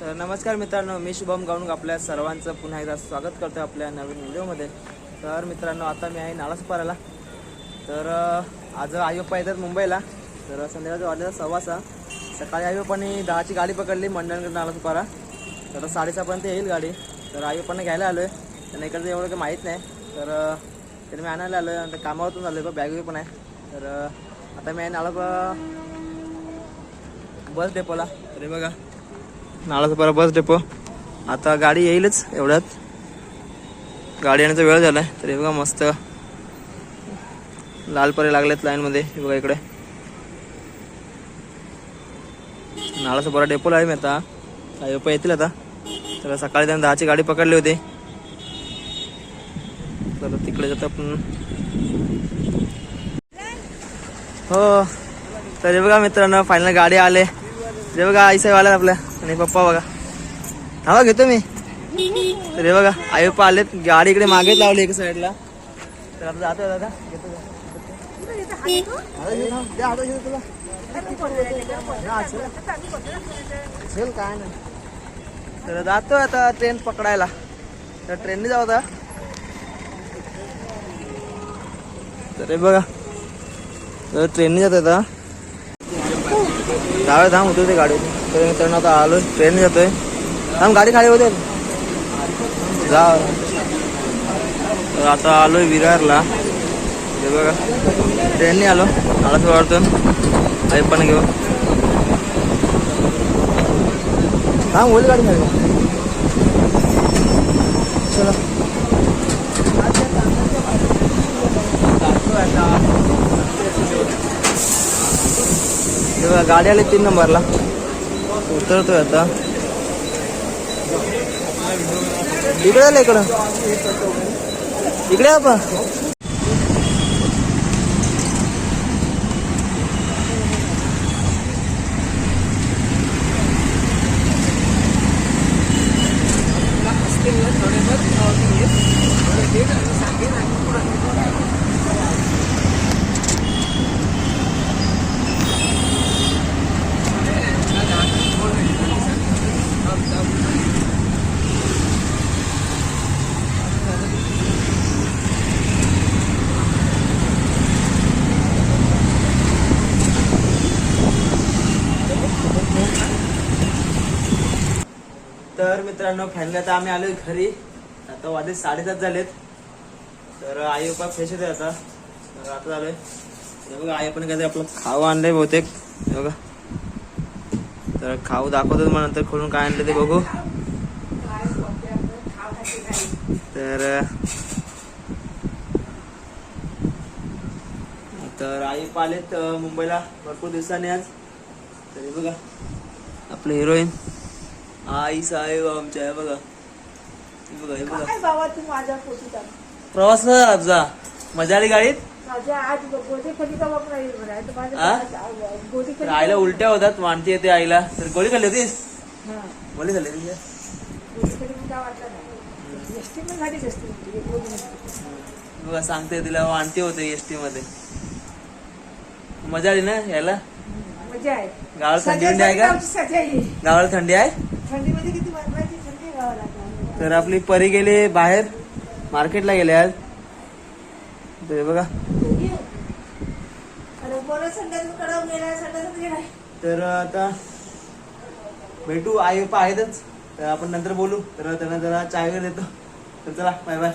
तर नमस्कार मित्रांनो मी शुभम गावणूक आपल्या सर्वांचं पुन्हा एकदा स्वागत करतो आपल्या नवीन व्हिडिओमध्ये. तर मित्रांनो आता मी आहे नालासपाराला तर आज आयोप्पा येतात मुंबईला. तर संध्याकाळच्या वाजलेला सव्वा सहा सकाळी आयोप्पाने दहाची गाडी पकडली मंडणकडे नालासपारा. तर साडेसहापर्यंत येईल गाडी. तर आयोप्पाने घ्यायला आलो आहे त्यांना इकडचं एवढं काही माहीत नाही. तर त्याने मी आणायला आलो आहे कामावरतून आलो आहे बॅग पण आहे. तर आता मी आहे नाला बस डेपोला. तरी बघा. नाळाचा बस डेपो आता गाडी येईलच एवढ्यात. गाडी येण्याचा वेळ झालाय तरी बघा मस्त. लाल परे लागलेत लाईनमध्ये हे बघा इकडे. नाळाचा बरा डेपोला आहे मी आता. काही रुपये येतील आता. तर सकाळी त्यांनी दहाची गाडी पकडली होती. तर तिकडे जातो आपण. हो. तर हे बघा मित्रांनो फायनल गाडी आले. रे बघा आईसाहेब आल्यात आपल्या. आणि पप्पा बघा. हा घेतो मी. तर हे बघा आई पप्पा आलेत. गाडी इकडे मागेच लावली एका साईडला तर आता जातो दादा. घेतो तुला. काय नाही तर जातो आता ट्रेन पकडायला. तर ट्रेनने जाऊ आता. तर हे बघा. तर ट्रेनने जात आता. जाऊया थांब होतो ते गाडी तर मित्रांनो आता आलो ट्रेन जातोय. थांब गाडी खाली होते. जा. तर आता आहे विरारला. हे बघा. ट्रेनने आलो. आलाच वाढतून आई पण घेऊ थांब होईल गाडी खाली चला. तेव्हा गाडी आली तीन नंबरला. उतरतोय आता. इकडे आलं इकडं. इकडे आपण. तर मित्रांनो फायनली आता आम्ही आलो घरी. आता वाजे साडेसात झालेत. तर आई बाबा फ्रेश होते आता. तर आता झालोय बघा आई पण काय आपलं खाऊ आणलंय बहुतेक. हे बघा. तर खाऊ दाखवतो मग नंतर खोलून काय आणलं ते बघू. तर तर आई पालेत मुंबईला. भरपूर दिवसांनी आज. तरी बघा आपलं हिरोईन आई साहेब आमच्या हे बघा. हे बघा हे बघा. काय बाबा तू माझ्या पोटीचा प्रवास आमचा मजा आली गाडीत? माझ्या आज गोदी खडीचा वापर आहे बरं आहे. तर आ? माझ्या गोदी तर आईला उलट्या होतात वाढती येते आईला. तर गोळी खाल्ली होतीस? हा. गोळी खाल्ली होती गोदी काय वाटलं नाही. एसटी पण. बघा सांगते तिला वाढती होते एस टी मध्ये. मजा आली ना यायला? मजा आहे. गावाला थंडी आहे का? सजा गावाला थंडी आहे? थंडीमध्ये किती थंडी तर आपली परी गेली बाहेर मार्केटला गेले आज. हे बघा. तर आता भेटू आई पप्पा आहेतच. तर आपण नंतर बोलू. तर त्यांना जरा चाय वगैरे देतो. तर चला बाय बाय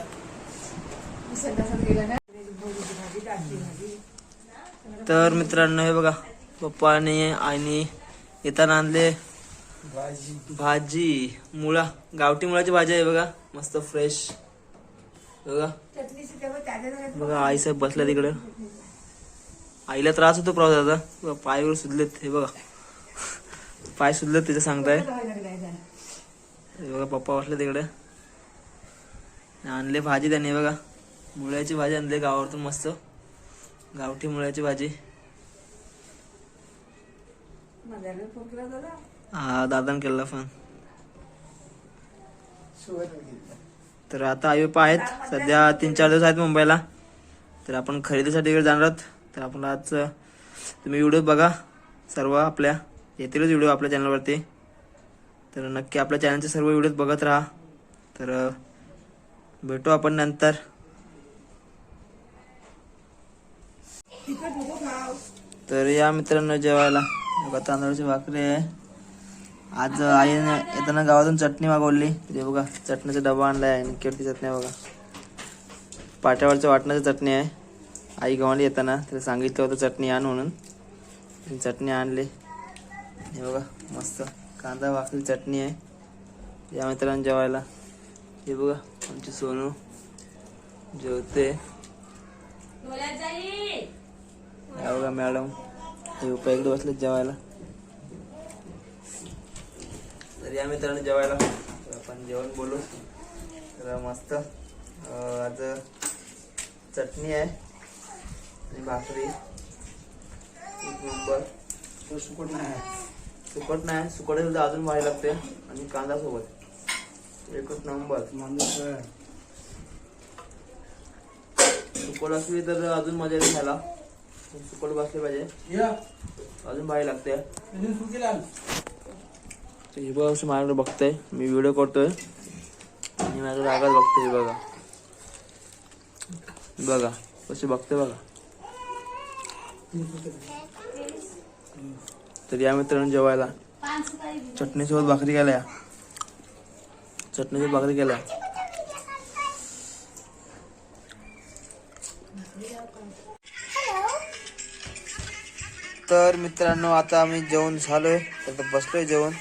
तर मित्रांनो हे बघा. पप्पाने आईने येताना आणले भाजी. मुळा. गावठी मुळाची भाजी आहे बघा. मस्त फ्रेश बघा. बघा आई साहेब बसल्या तिकडे आईला त्रास होतो प्रवासाचा. बघा, पाय वगैरे सुजलेत हे बघा. पाय सुजलेत तिथे सांगताय. हे बघा पप्पा बसले तिकडे आणले भाजी त्याने बघा. मुळ्याची भाजी आणली गावावरतून मस्त. गावठी मुळ्याची भाजी. हा दादान केलेला फोन तर आता आई बाप्पा आहेत. सध्या तीन चार दिवस आहेत मुंबईला. तर आपण खरेदीसाठी वगैरे जाणार आहोत. तर आपण आज तुम्ही व्हिडिओ बघा. सर्व आपल्या येतीलच व्हिडिओ आपल्या चॅनलवरती तर नक्की आपल्या चॅनलचे सर्व व्हिडिओ बघत राहा. तर भेटू आपण नंतर. तर या मित्रांनो जेवायला. बघा तांदळाची भाकरी आहे. आज आईने येताना गावातून चटणी मागवली. ते बघा चटणीचा डबा आणलाय आणि किरती चटणी आहे बघा. पाट्यावरच्या वाटणाची चटणी आहे. आई गव्हाणी येताना तिला सांगितलं होतं चटणी आण म्हणून. चटणी आणली. हे बघा मस्त कांदा भाकरी चटणी आहे. या मित्रांनो जेवायला. हे बघा आमची सोनू जेवते. या बघा मॅडम हे उपा इकडे बसले जेवायला. तर या मित्रांनो जेवायला. तर आपण जेवण बोलू. तर मस्त. आज चटणी आहे आणि भाकरी. एक नंबर. तो सुकट नाही सुकट नाही सुकट सुद्धा अजून व्हायला लागते. आणि कांदा सोबत. एकच नंबर. सुकट असली तर अजून मजा येते खायला. सुकट बसले पाहिजे. अजून भारी लागते. तर हे बघा असं माझ्याकडे बघतंय. मी व्हिडिओ करतोय. आणि माझ्याकडे रागात बघतोय हे बघा. बघा कसे बघते बघा. तर या मित्रांनो जेवायला. चटणीसोबत भाकरी केल्या. चटणीसोबत भाकरी केल्या. तर मित्रांनो आता आम्ही जेवण झालोय. तर आता बसलोय जेवण.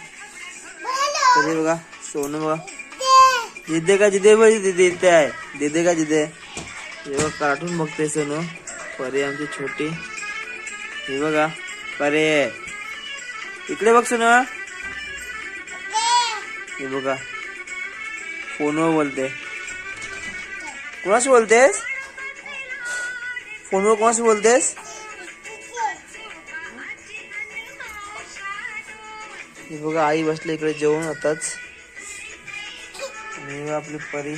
तरी बघा सोनू बघा जिद्दे का जिदे बघ दिदे इथे आहे दिदे का जिदे। हे बघ कार्टून बघते सोनू। परे आमची छोटी। हे बघा। परे इकडे बघ सोनू। हे बघा। फोनवर बोलते कोणाशी बोलतेस फोनवर कोणाशी बोलतेस हे बघा आई बसली इकडे जेवण आताच. आणि आपली परी.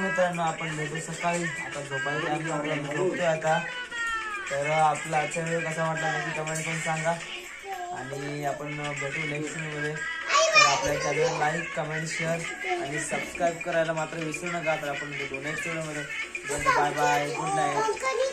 मित्रांनो आपण भेटू सकाळी. आता झोपायला time झाला, झोपतोय आता. तर आपला आजचा व्हिडिओ कसा वाटला नक्की कमेंट करून सांगा. आणि आपण भेटू नेक्स्टमध्ये. तर आपल्या चॅनल लाईक कमेंट शेअर आणि सबस्क्राईब करायला मात्र विसरू नका. तर आपण भेटू नेक्स्ट व्हिडिओमध्ये बाय बाय गुड नाईट